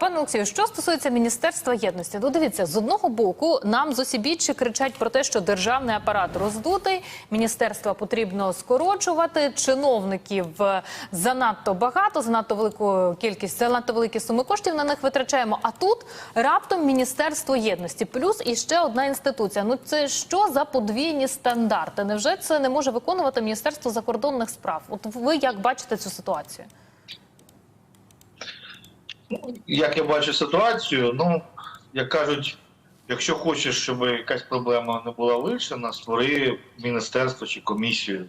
Пане Олексію, що стосується міністерства єдності, ну дивіться, з одного боку нам зосібіччі кричать про те, що державний апарат роздутий, міністерства потрібно скорочувати, чиновників е, занадто багато, занадто велику кількість, занадто великі суми коштів на них витрачаємо. А тут раптом міністерство єдності, плюс і ще одна інституція. Ну це що за подвійні стандарти? Невже це не може виконувати міністерство закордонних справ? От ви як бачите цю ситуацію? Як я бачу ситуацію, ну як кажуть, якщо хочеш, щоб якась проблема не була вирішена, створи міністерство чи комісію.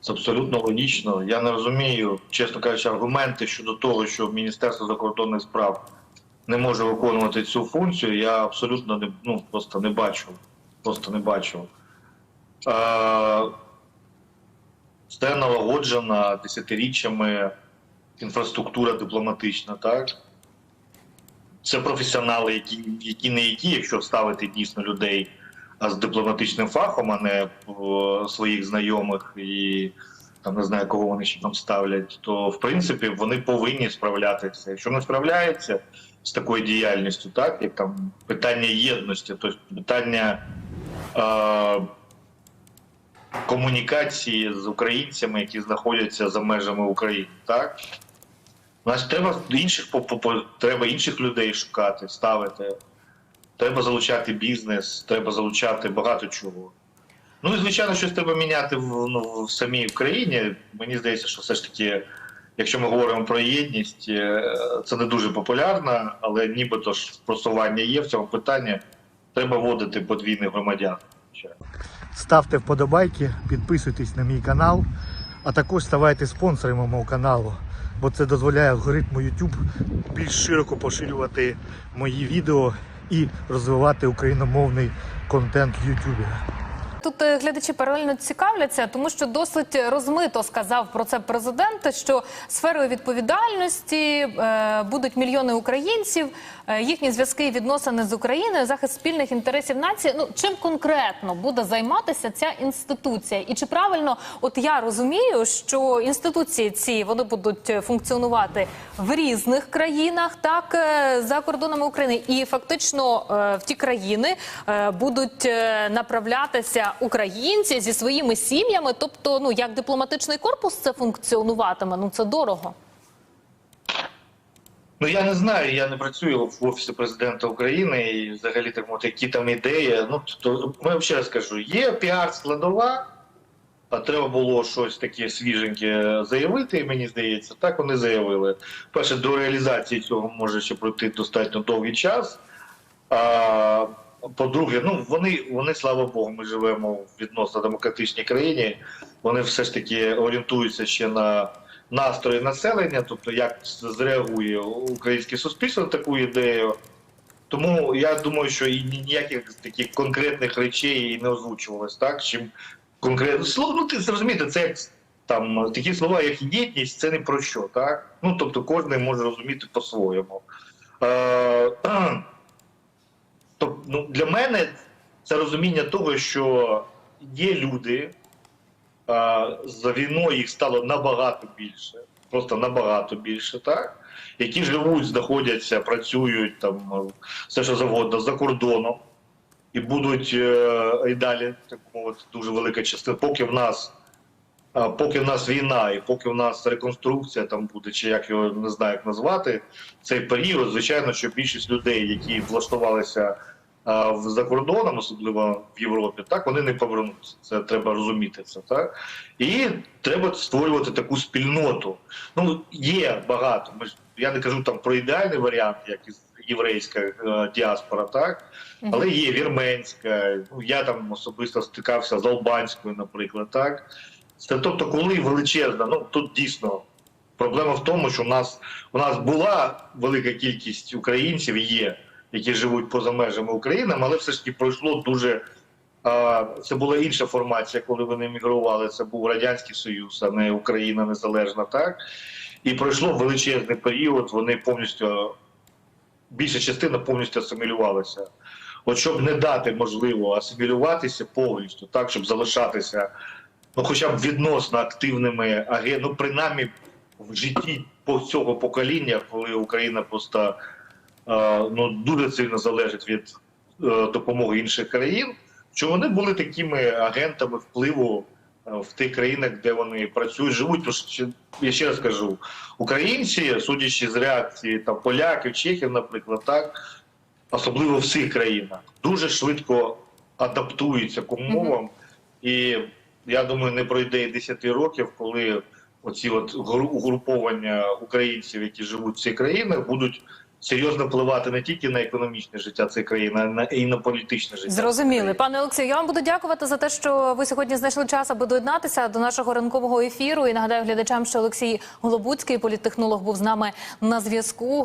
Це абсолютно логічно. Я не розумію, чесно кажучи, аргументи щодо того, що Міністерство закордонних справ не може виконувати цю функцію, я абсолютно не ну просто не бачу. Просто не бачу. Це налагоджена десятиріччями інфраструктура дипломатична, так? Це професіонали, які, які не які, якщо ставити дійсно людей з дипломатичним фахом, а не о, своїх знайомих і там не знаю, кого вони ще там ставлять, то в принципі вони повинні справлятися. Якщо не справляються з такою діяльністю, так як там питання єдності, тобто питання е, комунікації з українцями, які знаходяться за межами України, так Значить, треба інших треба інших людей шукати, ставити. Треба залучати бізнес, треба залучати багато чого. Ну і звичайно, щось треба міняти в, ну, в самій Україні. Мені здається, що все ж таки, якщо ми говоримо про єдність, е, це не дуже популярно, але нібито ж просування є в цьому питанні. Треба вводити подвійних громадян. Ставте вподобайки, підписуйтесь на мій канал, а також ставайте спонсорами мого каналу, бо це дозволяє алгоритму YouTube більш широко поширювати мої відео і розвивати україномовний контент в YouTube. Тут е, глядачі паралельно цікавляться, тому що досить розмито сказав про це президент, що сферою відповідальності е, будуть мільйони українців, е, їхні зв'язки і відносини з Україною, захист спільних інтересів нації. Ну чим конкретно буде займатися ця інституція? І чи правильно, от я розумію, що інституції ці вони будуть функціонувати в різних країнах, так за кордонами України, і фактично в ті країни будуть направлятися українці зі своїми сім'ями. Тобто, ну як дипломатичний корпус це функціонуватиме? Ну це дорого. Ну я не знаю, я не працюю в офісі президента України і взагалі так мовити, які там ідеї. Ну то ми ще раз кажу, є піар складова, а треба було щось таке свіженьке заявити. Мені здається, так вони заявили. Перше, до реалізації цього може ще пройти достатньо довгий час. А по-друге, ну вони, вони, слава Богу, ми живемо в відносно демократичній країні. Вони все ж таки орієнтуються ще на настрої населення, тобто як зреагує українське суспільство на таку ідею. Тому я думаю, що і ніяких таких конкретних речей і не озвучувалось, так? Чим конкретно слово, ну ти зрозумієте, це як там такі слова, як єдність, це не про що, так? Ну тобто кожен може розуміти по-своєму. Е, тобто, ну, для мене це розуміння того, що є люди, а, за війною їх стало набагато більше, просто набагато більше, так? Які живуть, знаходяться, працюють там все що завгодно за кордоном і будуть е, і далі, так мовити, дуже велика частина, поки в нас. Поки в нас війна, і поки в нас реконструкція там буде, чи як його не знаю, як назвати цей період, звичайно, що більшість людей, які влаштувалися за кордоном, особливо в Європі, так вони не повернуться. Це треба розуміти це. Так і треба створювати таку спільноту. Ну є багато. Ми я не кажу там про ідеальний варіант, як із єврейська е, діаспора, так але є вірменська. Ну я там особисто стикався з албанською, наприклад, так. Це тобто, коли величезна, ну тут дійсно проблема в тому, що у нас у нас була велика кількість українців, є, які живуть поза межами України, але все ж таки пройшло дуже. Це була інша формація, коли вони мігрували. Це був Радянський Союз, а не Україна незалежна, так? І пройшло величезний період, вони повністю, більша частина повністю асимілювалася. От щоб не дати можливо асимілюватися повністю, так, щоб залишатися, ну хоча б відносно активними агентами, ну принаймні в житті по цього покоління, коли Україна просто е, ну, дуже сильно залежить від е, допомоги інших країн, що вони були такими агентами впливу е, в тих країнах, де вони працюють, живуть. Тож я ще раз кажу, українці, судячи з реакції там поляків, чехів, наприклад, так особливо в цих країнах, дуже швидко адаптуються к умовам, і я думаю, не пройде і 10 років, коли оці от гру- угруповання українців, які живуть в цих країнах, будуть серйозно впливати не тільки на економічне життя цих країн, а і на політичне життя. Зрозуміли, пане Олексію. Я вам буду дякувати за те, що ви сьогодні знайшли час, аби доєднатися до нашого ранкового ефіру. І нагадаю глядачам, що Олексій Голобуцький, політтехнолог, був з нами на зв'язку.